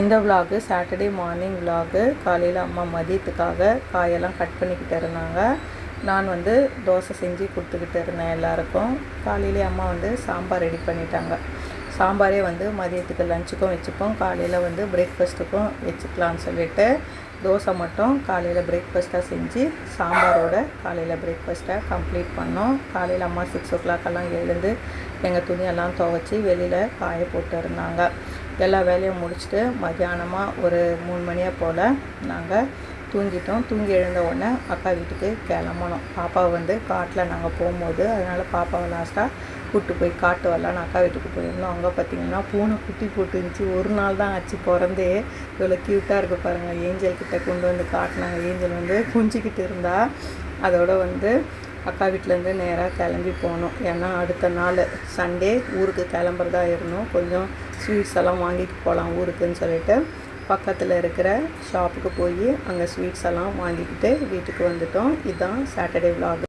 இந்த vlog Saturday morning vlog காலையில் அம்மா மதியத்துக்காக காயெல்லாம் கட் பண்ணிக்கிட்டு இருந்தாங்க. நான் வந்து தோசை செஞ்சு கொடுத்துக்கிட்டு இருந்தேன் எல்லாருக்கும். காலையிலே அம்மா வந்து சாம்பார் ரெடி பண்ணிட்டாங்க. சாம்பாரே வந்து மதியத்துக்கு லஞ்சுக்கும் வச்சுப்போம். காலையில் வந்து பிரேக்ஃபாஸ்ட்டுக்கும் வச்சுக்கலான்னு சொல்லிட்டு தோசை மட்டும் காலையில் பிரேக்ஃபாஸ்ட்டாக செஞ்சு சாம்பாரோட காலையில் பிரேக்ஃபாஸ்ட்டாக கம்ப்ளீட் பண்ணோம். காலையில் அம்மா சிக்ஸ் ஓ கிளாக்கெல்லாம் எழுந்து எங்கள் துணியெல்லாம் துவைச்சி வெளியில் காய போட்டு இருந்தாங்க. எல்லா வேலையும் முடிச்சுட்டு மத்தியானமாக ஒரு மூணு மணியை போல் நாங்கள் தூங்கிட்டோம். தூங்கி எழுந்த உடனே அக்கா வீட்டுக்கு கிளம்பணும். பாப்பாவை வந்து காட்டில் நாங்கள் போகும்போது அதனால் பாப்பாவை லாஸ்ட்டாக கூப்பிட்டு போய் காட்டு வரலான்னு அக்கா வீட்டுக்கு போயிருந்தோம். அங்கே பார்த்தீங்கன்னா பூனை குட்டி போட்டு இருந்துச்சு. ஒரு நாள் தான் ஆச்சு பிறந்தே. இவ்வளோ க்யூட்டாக இருக்குது பாருங்கள் ஏஞ்சல் கிட்டே கொண்டு வந்து காட்டினாங்க. ஏஞ்சல் வந்து குஞ்சிக்கிட்டு இருந்தால் அதோட வந்து அக்கா வீட்டிலேருந்து நேராக கிளம்பி போனோம். ஏன்னா அடுத்த நாள் சண்டே ஊருக்கு கிளம்புறதா இருந்தோம். கொஞ்சம் ஸ்வீட்ஸ் எல்லாம் வாங்கிட்டு போகலாம் ஊருக்குன்னு சொல்லிட்டு பக்கத்தில் இருக்கிற ஷாப்புக்கு போய் அங்கே ஸ்வீட்ஸ் எல்லாம் வாங்கிக்கிட்டு வீட்டுக்கு வந்துட்டோம். இதுதான் சாட்டர்டே விலாக்